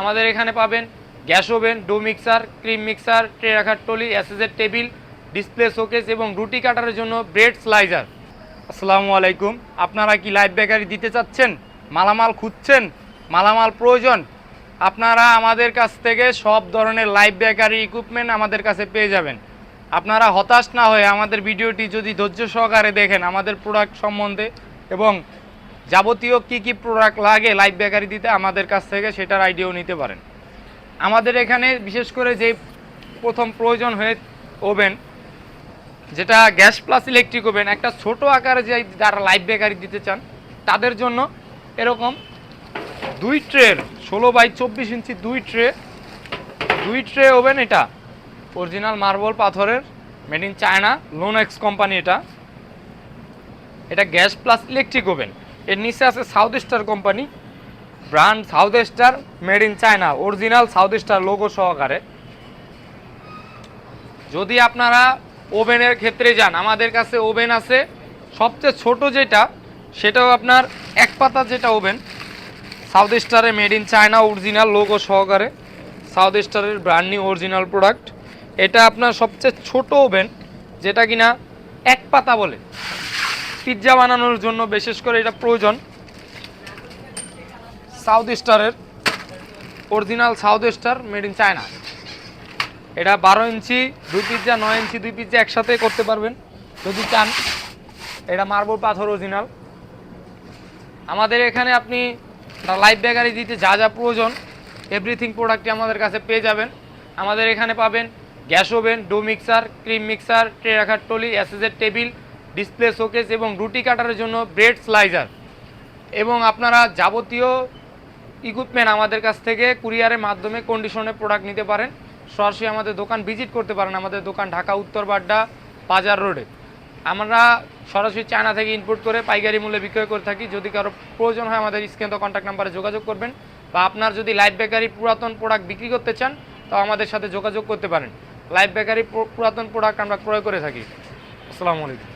আমাদের এখানে পাবেন gas oven, dough mixer, cream mixer, tray রাখার টলি অ্যাসেজের টেবিল, ডিসপ্লে শোকেস এবং রুটি কাটার জন্য ব্রেড স্লাইজার। আসসালামু আলাইকুম। আপনারা কি লাইভ বেকারি দিতে চাচ্ছেন? মালামাল খুঁজছেন? মালামাল প্রয়োজন? আপনারা আমাদের কাছ থেকে সব ধরনের লাইভ বেকারি ইকুইপমেন্ট আমাদের কাছে পেয়ে যাবেন। আপনারা হতাশ না হয়ে আমাদের ভিডিওটি যদি ধৈর্য সহকারে দেখেন আমাদের প্রোডাক্ট সম্বন্ধে এবং যাবতীয় কি কি প্রোডাক্ট লাগে লাইভ বেকারি দিতে আমাদের কাছ থেকে সেটার আইডিয়াও নিতে পারেন। আমাদের এখানে বিশেষ করে যে প্রথম প্রয়োজন হয়ে ওভেন, যেটা গ্যাস প্লাস ইলেকট্রিক ওভেন একটা ছোট আকারে যে যারা লাইভ বেকারি দিতে চান, তাদের জন্য এরকম দুই ট্রের ষোলো বাই চব্বিশ ইঞ্চি দুই ট্রে দুই ট্রে ওভেন এটা অরিজিনাল মার্বল পাথরের মেড ইন চায়না লোন এক্স কোম্পানি এটা। এটা গ্যাস প্লাস ইলেকট্রিক ওভেন এর নিচে আছে South Star company brand South Star made in China original South Star logo সহকারে। যদি আপনারা ওভেনের ক্ষেত্রে যান, আমাদের কাছে ওভেন আছে। সবচেয়ে ছোট যেটা, সেটাও আপনার এক পাতা যেটা ওভেন সাউথ স্টারে made in China original logo সহকারে। সাউথ স্টারের ব্র্যান্ড নিউ অরিজিনাল প্রোডাক্ট এটা আপনার সবচেয়ে ছোট ওভেন যেটা কিনা এক পাতা বলে। পিৎজা বানানোর জন্য বিশেষ করে এটা প্রয়োজন। সাউথ স্টারের original South Star made in China এটা বারো ইঞ্চি, দুই পিৎজা, নয় ইঞ্চি, দুই পিৎজা একসাথে করতে পারবেন। যদি চান, এটা মার্বল পাথর অরিজিনাল আমাদের এখানে আপনি লাইভ বেকারি দিতে যা যা প্রয়োজন এভরিথিং প্রোডাক্টই আমাদের কাছে পেয়ে যাবেন। আমাদের এখানে পাবেন gas oven dough mixer cream mixer tray রাখার টলি অ্যাসেজের টেবিল ডিসপ্লে শোকেস এবং রুটি কাটার জন্য ব্রেড স্লাইজার। এবং আপনারা যাবতীয় ইকুইপমেন্ট আমাদের কাছ থেকে কুরিয়ারের মাধ্যমে কন্ডিশনে প্রোডাক্ট নিতে পারেন। সরাসরি আমাদের দোকান ভিজিট করতে পারেন আমাদের দোকান ঢাকা, উত্তর বাড্ডা, বাজার রোডে। আমরা সরাসরি চায়না থেকে ইনপুট করে পাইকারি মূল্যে বিক্রয় করে থাকি। যদি কারও প্রয়োজন হয় আমাদের স্ক্রিন তো কন্ট্যাক্ট নাম্বারে যোগাযোগ করবেন। বা আপনার যদি লাইভ বেকারি পুরাতন প্রোডাক্ট বিক্রি করতে চান তো আমাদের সাথে যোগাযোগ করতে পারেন। লাইভ বেকারি পুরাতন প্রোডাক্ট আমরা ক্রয় করে থাকি। আসসালামু আলাইকুম।